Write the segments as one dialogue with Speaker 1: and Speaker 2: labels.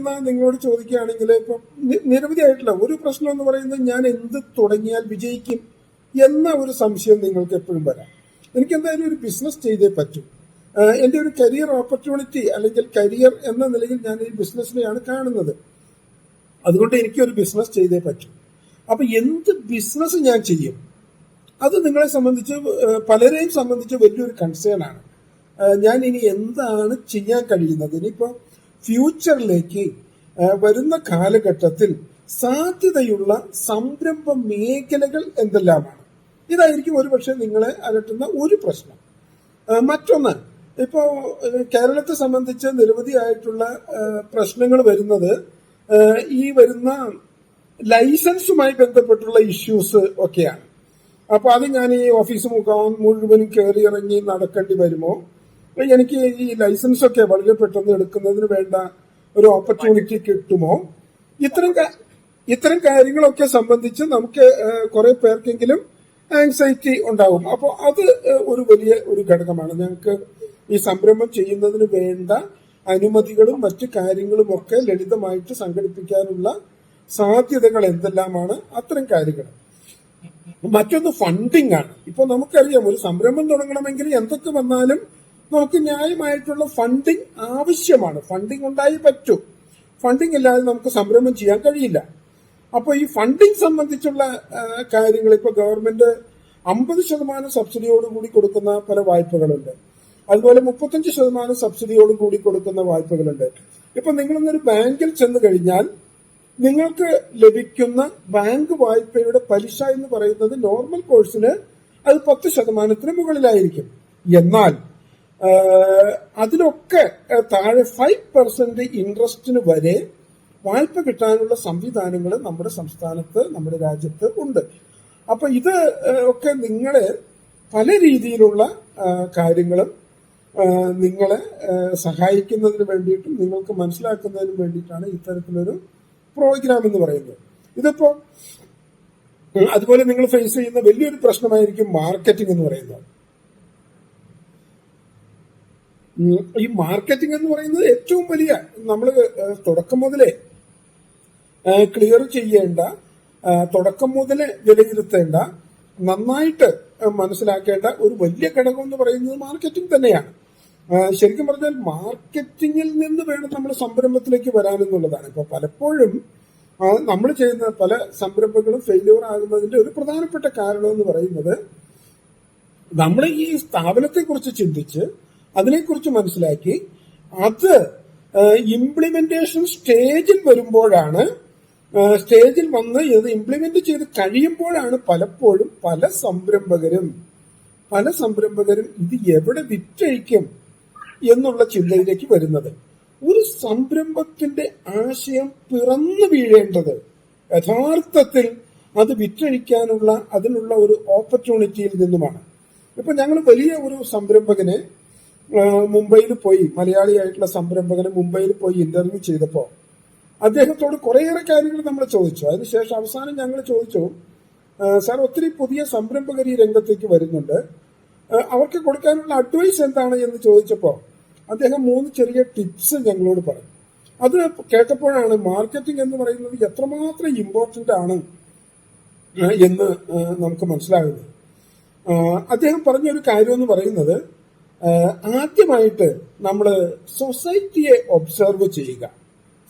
Speaker 1: എന്നാ നിങ്ങളോട് ചോദിക്കുകയാണെങ്കിൽ ഇപ്പം നിരവധി നിരവധിയായിട്ടുള്ള ഒരു പ്രശ്നം എന്ന് പറയുന്നത് ഞാൻ എന്ത് തുടങ്ങിയാൽ വിജയിക്കും എന്ന ഒരു സംശയം നിങ്ങൾക്ക് എപ്പോഴും വരാം. എനിക്ക് എന്തായാലും ഒരു ബിസിനസ് ചെയ്തേ പറ്റൂ. എന്റെ ഒരു കരിയർ ഓപ്പർച്യൂണിറ്റി അല്ലെങ്കിൽ കരിയർ എന്ന നിലയിൽ ഞാൻ ഈ ബിസിനസ്സിനെയാണ് കാണുന്നത്. അതുകൊണ്ട് എനിക്ക് ഒരു ബിസിനസ് ചെയ്തേ പറ്റൂ. അപ്പൊ എന്ത് ബിസിനസ് ഞാൻ ചെയ്യും? അത് നിങ്ങളെ സംബന്ധിച്ച് പലരെയും സംബന്ധിച്ച് വലിയൊരു കൺസേൺ ആണ്. ഞാൻ ഇനി എന്താണ് ചെയ്യാൻ കഴിയുന്നത്? ഇനിയിപ്പോ ഫ്യൂച്ചറിലേക്ക് വരുന്ന കാലഘട്ടത്തിൽ സാധ്യതയുള്ള സംരംഭ മേഖലകൾ എന്തെല്ലാമാണ്? ഇതായിരിക്കും ഒരുപക്ഷെ നിങ്ങളെ അലട്ടുന്ന ഒരു പ്രശ്നം. മറ്റൊന്ന് ഇപ്പോ കേരളത്തെ സംബന്ധിച്ച് നിരവധിയായിട്ടുള്ള പ്രശ്നങ്ങൾ വരുന്നത് ഈ വരുന്ന ലൈസൻസുമായി ബന്ധപ്പെട്ടുള്ള ഇഷ്യൂസ് ഒക്കെയാണ്. അപ്പോൾ അത് ഞാൻ ഈ ഓഫീസ് മുഖം മുഴുവനും കയറി ഇറങ്ങി നടക്കേണ്ടി വരുമോ? എനിക്ക് ഈ ലൈസൻസ് ഒക്കെ വളരെ പെട്ടെന്ന് എടുക്കുന്നതിന് വേണ്ട ഒരു ഓപ്പർച്യൂണിറ്റി കിട്ടുമോ? ഇത്തരം ഇത്തരം കാര്യങ്ങളൊക്കെ സംബന്ധിച്ച് നമുക്ക് കുറെ പേർക്കെങ്കിലും ആങ്സൈറ്റി ഉണ്ടാവും അപ്പോൾ അത് ഒരു വലിയ ഒരു ഘടകമാണ്. ഞങ്ങൾക്ക് ഈ സംരംഭം ചെയ്യുന്നതിന് വേണ്ട അനുമതികളും മറ്റു കാര്യങ്ങളും ഒക്കെ ലളിതമായിട്ട് സംഘടിപ്പിക്കാനുള്ള സാധ്യതകൾ എന്തെല്ലാമാണ്? അത്തരം കാര്യങ്ങൾ. മറ്റൊന്ന് ഫണ്ടിങ് ആണ്. ഇപ്പൊ നമുക്കറിയാം ഒരു സംരംഭം തുടങ്ങണമെങ്കിൽ എന്തൊക്കെ വന്നാലും നമുക്ക് ന്യായമായിട്ടുള്ള ഫണ്ടിങ് ആവശ്യമാണ്. ഫണ്ടിങ് ഉണ്ടായി പറ്റൂ. ഫണ്ടിങ് ഇല്ലാതെ നമുക്ക് സംരംഭം ചെയ്യാൻ കഴിയില്ല. അപ്പോൾ ഈ ഫണ്ടിങ് സംബന്ധിച്ചുള്ള കാര്യങ്ങൾ ഇപ്പോൾ ഗവൺമെന്റ് അമ്പത് ശതമാനം സബ്സിഡിയോട് കൂടി കൊടുക്കുന്ന പല വായ്പകളുണ്ട്. അതുപോലെ മുപ്പത്തഞ്ച് ശതമാനം സബ്സിഡിയോടും കൂടി കൊടുക്കുന്ന വായ്പകളുണ്ട്. ഇപ്പൊ നിങ്ങളൊന്നൊരു ബാങ്കിൽ ചെന്ന് കഴിഞ്ഞാൽ നിങ്ങൾക്ക് ലഭിക്കുന്ന ബാങ്ക് വായ്പയുടെ പലിശ എന്ന് പറയുന്നത് നോർമൽ കോഴ്സിന് അത് പത്ത് ശതമാനത്തിന് മുകളിലായിരിക്കും. എന്നാൽ അതിലൊക്കെ താഴെ ഫൈവ് പെർസെന്റ് ഇൻട്രസ്റ്റിന് വരെ വായ്പ കിട്ടാനുള്ള സംവിധാനങ്ങൾ നമ്മുടെ സംസ്ഥാനത്ത് നമ്മുടെ രാജ്യത്ത് ഉണ്ട്. അപ്പൊ ഇത് ഒക്കെ നിങ്ങളെ പല രീതിയിലുള്ള കാര്യങ്ങളും നിങ്ങളെ സഹായിക്കുന്നതിന് വേണ്ടിയിട്ടും നിങ്ങൾക്ക് മനസ്സിലാക്കുന്നതിനും വേണ്ടിയിട്ടാണ് ഇത്തരത്തിലൊരു പ്രോഗ്രാം എന്ന് പറയുന്നത്. ഇതിപ്പോ അതുപോലെ നിങ്ങൾ ഫേസ് ചെയ്യുന്ന വലിയൊരു പ്രശ്നമായിരിക്കും മാർക്കറ്റിംഗ് എന്ന് പറയുന്നത്. ഈ മാർക്കറ്റിംഗ് എന്ന് പറയുന്നത് ഏറ്റവും വലിയ നമ്മൾ തുടക്കം മുതലേ ക്ലിയർ ചെയ്യേണ്ട തുടക്കം മുതലേ വിലയിരുത്തേണ്ട നന്നായിട്ട് മനസ്സിലാക്കേണ്ട ഒരു വലിയ ഘടകം എന്ന് പറയുന്നത് മാർക്കറ്റിംഗ് തന്നെയാണ്. ശരിക്കും പറഞ്ഞാൽ മാർക്കറ്റിംഗിൽ നിന്ന് വേണം നമ്മൾ സംരംഭത്തിലേക്ക് വരാനെന്നുള്ളതാണ്. ഇപ്പൊ പലപ്പോഴും നമ്മൾ ചെയ്യുന്ന പല സംരംഭങ്ങളും ഫെയിലിയർ ആകുന്നതിന്റെ ഒരു പ്രധാനപ്പെട്ട കാരണം എന്ന് പറയുന്നത് നമ്മൾ ഈ സ്ഥാപനത്തെ കുറിച്ച് ചിന്തിച്ച് അതിനെക്കുറിച്ച് മനസ്സിലാക്കി. അത് ഇംപ്ലിമെന്റേഷൻ സ്റ്റേജിൽ വരുമ്പോഴാണ് സ്റ്റേജിൽ വന്ന് ഇത് ഇംപ്ലിമെന്റ് ചെയ്ത് കഴിയുമ്പോഴാണ് പലപ്പോഴും പല സംരംഭകരും പല സംരംഭകരും ഇത് എവിടെ വിറ്റഴിക്കും എന്നുള്ള ചിന്തയിലേക്ക് വരുന്നത്. ഒരു സംരംഭത്തിന്റെ ആശയം പിറന്നു വീഴേണ്ടത് യഥാർത്ഥത്തിൽ അത് വിറ്റഴിക്കാനുള്ള അതിനുള്ള ഒരു ഓപ്പർച്യൂണിറ്റിയിൽ നിന്നുമാണ്. ഇപ്പൊ ഞങ്ങൾ വലിയ ഒരു സംരംഭകനെ മുംബൈയിൽ പോയി. മലയാളിയായിട്ടുള്ള സംരംഭകന് മുംബൈയിൽ പോയി ഇന്റർവ്യൂ ചെയ്തപ്പോൾ അദ്ദേഹത്തോട് കുറേയേറെ കാര്യങ്ങൾ നമ്മൾ ചോദിച്ചു. അതിനുശേഷം അവസാനം ഞങ്ങൾ ചോദിച്ചു സാർ ഒത്തിരി പുതിയ സംരംഭകർ ഈ രംഗത്തേക്ക് വരുന്നുണ്ട്. അവർക്ക് കൊടുക്കാനുള്ള അഡ്വൈസ് എന്താണ്? എന്ന് ചോദിച്ചപ്പോൾ അദ്ദേഹം മൂന്ന് ചെറിയ ടിപ്സ് ഞങ്ങളോട് പറഞ്ഞു. അത് കേട്ടപ്പോഴാണ് മാർക്കറ്റിംഗ് എന്ന് പറയുന്നത് എത്രമാത്രം ഇമ്പോർട്ടന്റ് ആണ് എന്ന് നമുക്ക് മനസ്സിലാകുന്നത്. അദ്ദേഹം പറഞ്ഞൊരു കാര്യം എന്ന് പറയുന്നത് ആദ്യമായിട്ട് നമ്മൾ സൊസൈറ്റിയെ ഒബ്സർവ് ചെയ്യുക.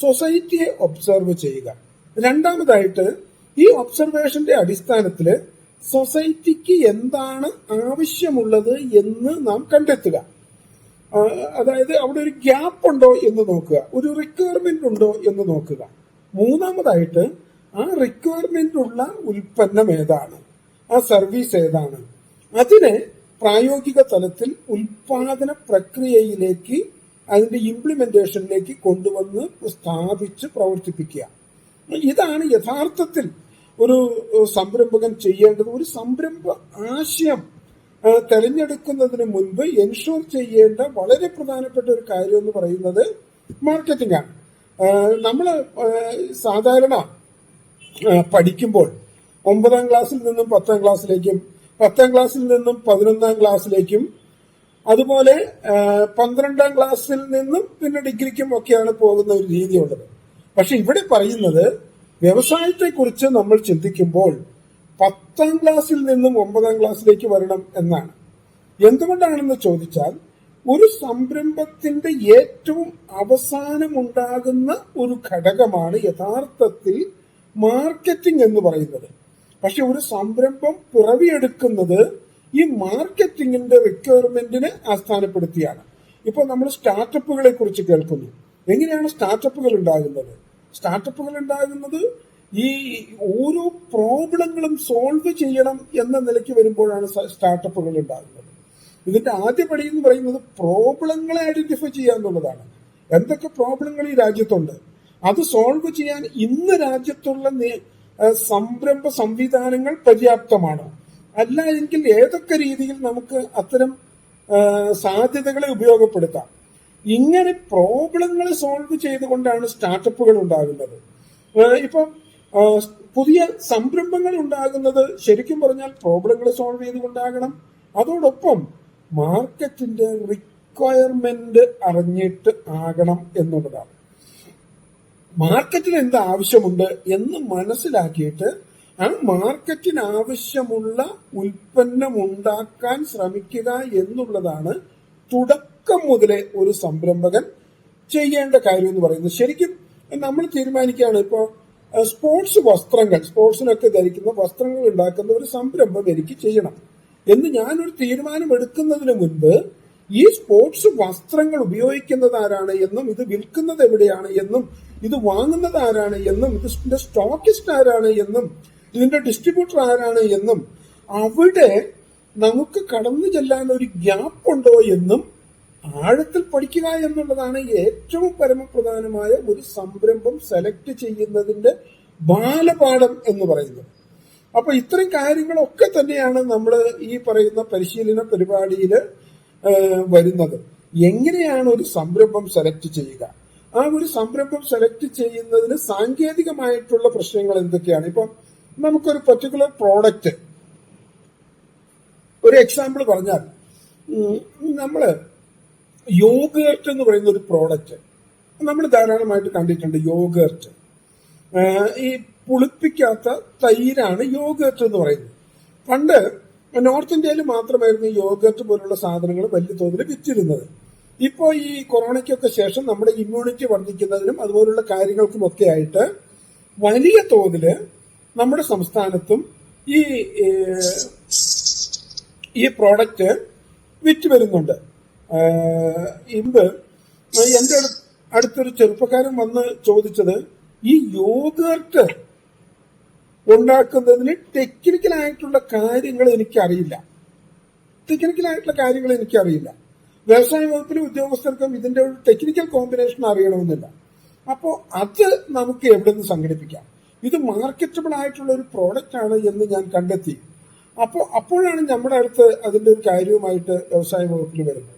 Speaker 1: സൊസൈറ്റിയെ ഒബ്സർവ് ചെയ്യുക. രണ്ടാമതായിട്ട് ഈ ഒബ്സർവേഷന്റെ അടിസ്ഥാനത്തിൽ സൊസൈറ്റിക്ക് എന്താണ് ആവശ്യമുള്ളത് എന്ന് നാം കണ്ടെത്തുക. അതായത് അവിടെ ഒരു ഗ്യാപ്പ് ഉണ്ടോ എന്ന് നോക്കുക. ഒരു റിക്വയർമെന്റ് ഉണ്ടോ എന്ന് നോക്കുക. മൂന്നാമതായിട്ട് ആ റിക്വയർമെന്റ് ഉള്ള ഉൽപ്പന്നം ഏതാണ്? ആ സർവീസ് ഏതാണ്? അതിനെ പ്രായോഗിക തലത്തിൽ ഉൽപാദന പ്രക്രിയയിലേക്ക് അതിന്റെ ഇംപ്ലിമെന്റേഷനിലേക്ക് കൊണ്ടുവന്ന് സ്ഥാപിച്ച് പ്രവർത്തിപ്പിക്കുക. ഇതാണ് യഥാർത്ഥത്തിൽ ഒരു സംരംഭകൻ ചെയ്യേണ്ടത്. ഒരു സംരംഭ ആശയം തെരഞ്ഞെടുക്കുന്നതിന് മുൻപ് എൻഷുർ ചെയ്യേണ്ട വളരെ പ്രധാനപ്പെട്ട ഒരു കാര്യം എന്ന് പറയുന്നത് മാർക്കറ്റിംഗ് ആണ്. നമ്മൾ സാധാരണ പഠിക്കുമ്പോൾ ഒമ്പതാം ക്ലാസ്സിൽ നിന്നും പത്താം ക്ലാസ്സിലേക്കും പത്താം ക്ലാസ്സിൽ നിന്നും പതിനൊന്നാം ക്ലാസ്സിലേക്കും അതുപോലെ പന്ത്രണ്ടാം ക്ലാസ്സിൽ നിന്നും പിന്നെ ഡിഗ്രിക്കും ഒക്കെയാണ് പോകുന്ന ഒരു രീതിയുള്ളത്. പക്ഷെ ഇവിടെ പറയുന്നത് വ്യവസായത്തെക്കുറിച്ച് നമ്മൾ ചിന്തിക്കുമ്പോൾ പത്താം ക്ലാസ്സിൽ നിന്നും ഒമ്പതാം ക്ലാസ്സിലേക്ക് വരണം എന്നാണ്. എന്തുകൊണ്ടാണെന്ന് ചോദിച്ചാൽ ഒരു സംരംഭത്തിന്റെ ഏറ്റവും അവസാനമുണ്ടാകുന്ന ഒരു ഘടകമാണ് യഥാർത്ഥത്തിൽ മാർക്കറ്റിംഗ് എന്ന് പറയുന്നത്. പക്ഷെ ഒരു സംരംഭം പിറവിയെടുക്കുന്നത് ഈ മാർക്കറ്റിംഗിന്റെ റിക്വയർമെന്റിനെ ആസ്ഥാനപ്പെടുത്തിയാണ്. ഇപ്പോൾ നമ്മൾ സ്റ്റാർട്ടപ്പുകളെ കുറിച്ച് കേൾക്കുന്നു. എങ്ങനെയാണ് സ്റ്റാർട്ടപ്പുകൾ ഉണ്ടാകുന്നത്? സ്റ്റാർട്ടപ്പുകൾ ഉണ്ടാകുന്നത് ഈ ഓരോ പ്രോബ്ലങ്ങളും സോൾവ് ചെയ്യണം എന്ന നിലയ്ക്ക് വരുമ്പോഴാണ് സ്റ്റാർട്ടപ്പുകൾ ഉണ്ടാകുന്നത്. ഇതിന്റെ ആദ്യപടി എന്ന് പറയുന്നത് പ്രോബ്ലങ്ങളെ ഐഡന്റിഫൈ ചെയ്യുക എന്നുള്ളതാണ്. എന്തൊക്കെ പ്രോബ്ലങ്ങൾ ഈ രാജ്യത്തുണ്ട്? അത് സോൾവ് ചെയ്യാൻ ഇന്ന് രാജ്യത്തുള്ള സംരംഭ സംവിധാനങ്ങൾ പര്യാപ്തമാണോ. അല്ല എങ്കിൽ ഏതൊക്കെ രീതിയിൽ നമുക്ക് അത്തരം സാധ്യതകളെ ഉപയോഗപ്പെടുത്താം? ഇങ്ങനെ പ്രോബ്ലങ്ങളെ സോൾവ് ചെയ്തുകൊണ്ടാണ് സ്റ്റാർട്ടപ്പുകൾ ഉണ്ടാകുന്നത്. ഇപ്പം പുതിയ സംരംഭങ്ങൾ ഉണ്ടാകുന്നത് ശരിക്കും പറഞ്ഞാൽ പ്രോബ്ലങ്ങൾ സോൾവ് ചെയ്തുകൊണ്ടാകണം. അതോടൊപ്പം മാർക്കറ്റിന്റെ റിക്വയർമെന്റ് അറിഞ്ഞിട്ട് ആകണം എന്നുള്ളതാണ്. മാർക്കറ്റിന് എന്ത് ആവശ്യമുണ്ട് എന്ന് മനസ്സിലാക്കിയിട്ട് ആ മാർക്കറ്റിന് ആവശ്യമുള്ള ഉൽപ്പന്നം ഉണ്ടാക്കാൻ ശ്രമിക്കുക എന്നുള്ളതാണ് തുടക്കം മുതലേ ഒരു സംരംഭകൻ ചെയ്യേണ്ട കാര്യം എന്ന് പറയുന്നത്. ശരിക്കും നമ്മൾ തീരുമാനിക്കുകയാണ് ഇപ്പോൾ സ്പോർട്സ് വസ്ത്രങ്ങൾ സ്പോർട്സിനൊക്കെ ധരിക്കുന്ന വസ്ത്രങ്ങൾ ഉണ്ടാക്കുന്ന ഒരു സംരംഭം എനിക്ക് ചെയ്യണം എന്ന് ഞാനൊരു തീരുമാനം എടുക്കുന്നതിന് മുൻപ് ഈ സ്പോർട്സ് വസ്ത്രങ്ങൾ ഉപയോഗിക്കുന്നത് ആരാണ് എന്നും ഇത് വിൽക്കുന്നത് എവിടെയാണ് എന്നും ഇത് വാങ്ങുന്നത് ആരാണ് എന്നും ഇതിന്റെ സ്റ്റോക്കിസ്റ്റ് ആരാണ് എന്നും ഇതിന്റെ ഡിസ്ട്രിബ്യൂട്ടർ ആരാണ് എന്നും അവിടെ നമുക്ക് കടന്നു ചെല്ലാൻ ഒരു ഗ്യാപ്പ് ഉണ്ടോ എന്നും ആഴത്തിൽ പഠിക്കുക എന്നുള്ളതാണ് ഏറ്റവും പരമപ്രധാനമായ ഒരു സംരംഭം സെലക്ട് ചെയ്യുന്നതിന്റെ ബാലപാഠം എന്ന് പറയുന്നത്. അപ്പൊ ഇത്തരം കാര്യങ്ങളൊക്കെ തന്നെയാണ് നമ്മൾ ഈ പറയുന്ന പരിശീലന പരിപാടിയിൽ വരുന്നത്. എങ്ങനെയാണ് ഒരു സംരംഭം സെലക്ട് ചെയ്യുക? ആ ഒരു സംരംഭം സെലക്ട് ചെയ്യുന്നതിന് സാങ്കേതികമായിട്ടുള്ള പ്രശ്നങ്ങൾ എന്തൊക്കെയാണ്? ഇപ്പം നമുക്കൊരു പർട്ടിക്കുലർ പ്രോഡക്റ്റ് ഒരു എക്സാമ്പിൾ പറഞ്ഞാൽ നമ്മൾ യോഗേർട്ട് എന്ന് പറയുന്ന ഒരു പ്രോഡക്റ്റ് നമ്മൾ ധാരാളമായിട്ട് കണ്ടിട്ടുണ്ട് യോഗേർട്ട് ഈ പുളിപ്പിക്കാത്ത തൈരാണ് യോഗേർട്ട് എന്ന് പറയുന്നത്. പണ്ട് നോർത്ത് ഇന്ത്യയിൽ മാത്രമായിരുന്നു യോഗത്ത് പോലുള്ള സാധനങ്ങൾ വലിയ തോതിൽ വിറ്റിരുന്നത്. ഇപ്പോൾ ഈ കൊറോണയ്ക്കൊക്കെ ശേഷം നമ്മുടെ ഇമ്മ്യൂണിറ്റി വർദ്ധിക്കുന്നതിനും അതുപോലുള്ള കാര്യങ്ങൾക്കും ഒക്കെ ആയിട്ട് വലിയ തോതിൽ നമ്മുടെ സംസ്ഥാനത്തും ഈ ഈ പ്രോഡക്റ്റ് വിറ്റ് വരുന്നുണ്ട്. ഇമ്പ് എന്റെ അടുത്തൊരു ചെറുപ്പക്കാരൻ വന്ന് ചോദിച്ചത് ഈ യോഗേർട്ട് ഉണ്ടാക്കുന്നതിന് ടെക്നിക്കലായിട്ടുള്ള കാര്യങ്ങൾ എനിക്കറിയില്ല. ടെക്നിക്കലായിട്ടുള്ള കാര്യങ്ങൾ എനിക്കറിയില്ല. വ്യവസായ വകുപ്പിലെ ഉദ്യോഗസ്ഥർക്കും ഇതിന്റെ ഒരു ടെക്നിക്കൽ കോമ്പിനേഷൻ അറിയണമെന്നില്ല. അപ്പോൾ അത് നമുക്ക് എവിടെ നിന്ന് സംഘടിപ്പിക്കാം? ഇത് മാർക്കറ്റബിൾ ആയിട്ടുള്ള ഒരു പ്രോഡക്റ്റ് ആണ് എന്ന് ഞാൻ കണ്ടെത്തി. അപ്പോൾ അപ്പോഴാണ് നമ്മുടെ അടുത്ത് അതിന്റെ ഒരു കാര്യവുമായിട്ട് വ്യവസായ വകുപ്പിൽ വരുന്നത്.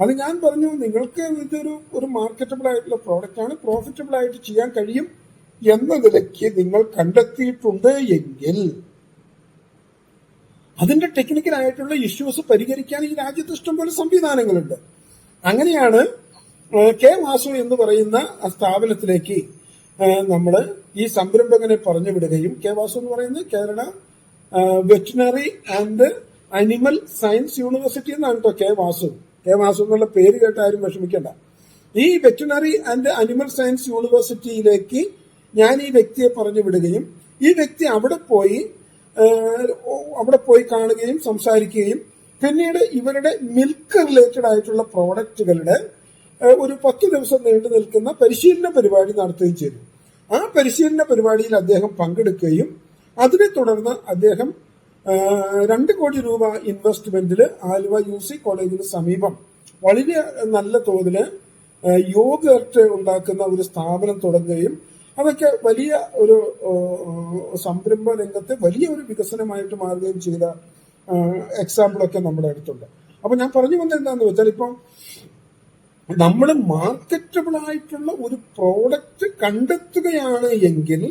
Speaker 1: അത് ഞാൻ പറഞ്ഞു നിങ്ങൾക്ക് ഇതൊരു ഒരു മാർക്കറ്റബിൾ ആയിട്ടുള്ള പ്രോഡക്റ്റ് ആണ് പ്രോഫിറ്റബിൾ ആയിട്ട് ചെയ്യാൻ കഴിയും. എന്ന നിലയ്ക്ക് നിങ്ങൾ കണ്ടെത്തിയിട്ടുണ്ട് എങ്കിൽ അതിന്റെ ടെക്നിക്കലായിട്ടുള്ള ഇഷ്യൂസ് പരിഹരിക്കാൻ ഈ രാജ്യത്ത് ഇഷ്ടംപോലെ സംവിധാനങ്ങളുണ്ട്. അങ്ങനെയാണ് കെ വാസു എന്ന് പറയുന്ന സ്ഥാപനത്തിലേക്ക് നമ്മൾ ഈ സംരംഭകനെ പറഞ്ഞു വിടുകയും കെ വാസു എന്ന് പറയുന്നത് Kerala veterinary and animal science university എന്നാണ് കേട്ടോ കെ വാസു. കെ വാസു എന്നുള്ള പേര് കേട്ടാരും വിഷമിക്കേണ്ട. ഈ വെറ്റിനറി ആൻഡ് അനിമൽ സയൻസ് യൂണിവേഴ്സിറ്റിയിലേക്ക് ഞാൻ ഈ വ്യക്തിയെ പറഞ്ഞു വിടുകയും ഈ വ്യക്തി അവിടെ പോയി അവിടെ പോയി കാണുകയും സംസാരിക്കുകയും പിന്നീട് ഇവരുടെ മിൽക്ക് റിലേറ്റഡ് ആയിട്ടുള്ള പ്രോഡക്റ്റുകളുടെ ഒരു പത്ത് ദിവസം നീണ്ടു നിൽക്കുന്ന പരിശീലന പരിപാടി നടത്തുകയും ചെയ്തു. ആ പരിശീലന പരിപാടിയിൽ അദ്ദേഹം പങ്കെടുക്കുകയും അതിനെ തുടർന്ന് അദ്ദേഹം രണ്ട് കോടി രൂപ ഇൻവെസ്റ്റ്മെന്റിൽ ആലുവ യു സി കോളേജിന് സമീപം വളരെ നല്ല തോതിൽ യോഗ ഉണ്ടാക്കുന്ന ഒരു സ്ഥാപനം തുടങ്ങുകയും അതൊക്കെ വലിയ ഒരു സംരംഭ രംഗത്ത് വലിയ ഒരു വികസനമായിട്ട് മാറുകയും ചെയ്ത എക്സാമ്പിളൊക്കെ നമ്മുടെ അടുത്തുണ്ട്. അപ്പൊ ഞാൻ പറഞ്ഞു വന്നത് എന്താണെന്ന് വെച്ചാൽ ഇപ്പം നമ്മൾ മാർക്കറ്റബിൾ ആയിട്ടുള്ള ഒരു പ്രോഡക്റ്റ് കണ്ടെത്തുകയാണ് എങ്കിൽ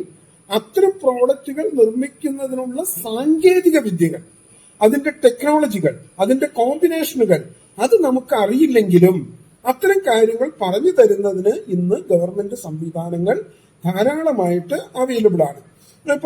Speaker 1: അത്തരം പ്രോഡക്റ്റുകൾ നിർമ്മിക്കുന്നതിനുള്ള സാങ്കേതിക വിദ്യകൾ അതിന്റെ ടെക്നോളജികൾ അതിന്റെ കോമ്പിനേഷനുകൾ അത് നമുക്ക് അറിയില്ലെങ്കിലും അത്തരം കാര്യങ്ങൾ പറഞ്ഞു തരുന്നതിന് ഇന്ന് ഗവൺമെന്റ് സംവിധാനങ്ങൾ ധാരാളമായിട്ട് അവൈലബിൾ ആണ്.